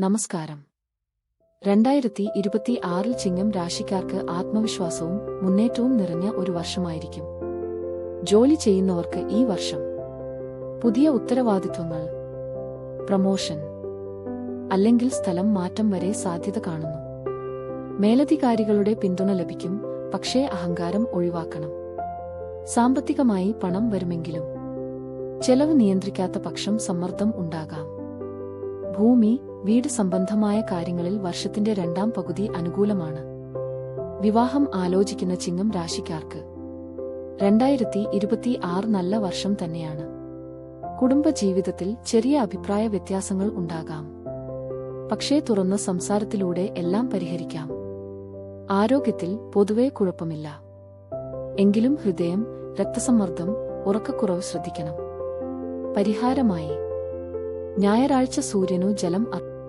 നമസ്കാരം. രണ്ടായിരത്തി ഇരുപത്തി ആറിൽ ചിങ്ങം രാശിക്കാർക്ക് ആത്മവിശ്വാസവും മുന്നേറ്റവും നിറഞ്ഞ ഒരു വർഷമായിരിക്കും. ജോലി ചെയ്യുന്നവർക്ക് ഈ വർഷം പുതിയ ഉത്തരവാദിത്വങ്ങൾ പ്രമോഷൻ അല്ലെങ്കിൽ സ്ഥലം മാറ്റം വരെ സാധ്യത കാണുന്നു. മേലധികാരികളുടെ പിന്തുണ ലഭിക്കും പക്ഷേ അഹങ്കാരം ഒഴിവാക്കണം. സാമ്പത്തികമായി പണം വരുമെങ്കിലും ചെലവ് നിയന്ത്രിക്കാത്ത പക്ഷം സമ്മർദ്ദം ഉണ്ടാകാം. ഭൂമി വീട് സംബന്ധമായ കാര്യങ്ങളിൽ വർഷത്തിന്റെ രണ്ടാം പകുതി അനുകൂലമാണ്. വിവാഹം ആലോചിക്കുന്ന ചിങ്ങം രാശിക്കാർക്ക് രണ്ടായിരത്തി ഇരുപത്തി ആറ് നല്ല വർഷം തന്നെയാണ്. കുടുംബജീവിതത്തിൽ ചെറിയ അഭിപ്രായ വ്യത്യാസങ്ങൾ ഉണ്ടാകാം. പക്ഷേ തുറന്ന സംസാരത്തിലൂടെ എല്ലാം പരിഹരിക്കാം. ആരോഗ്യത്തിൽ പൊതുവെ കുഴപ്പമില്ല. എങ്കിലും ഹൃദയം രക്തസമ്മർദ്ദം ഉറക്കക്കുറവ് ശ്രദ്ധിക്കണം. പരിഹാരമായി. ഞായറാഴ്ച സൂര്യനു ജലം അർപ്പിക്കണം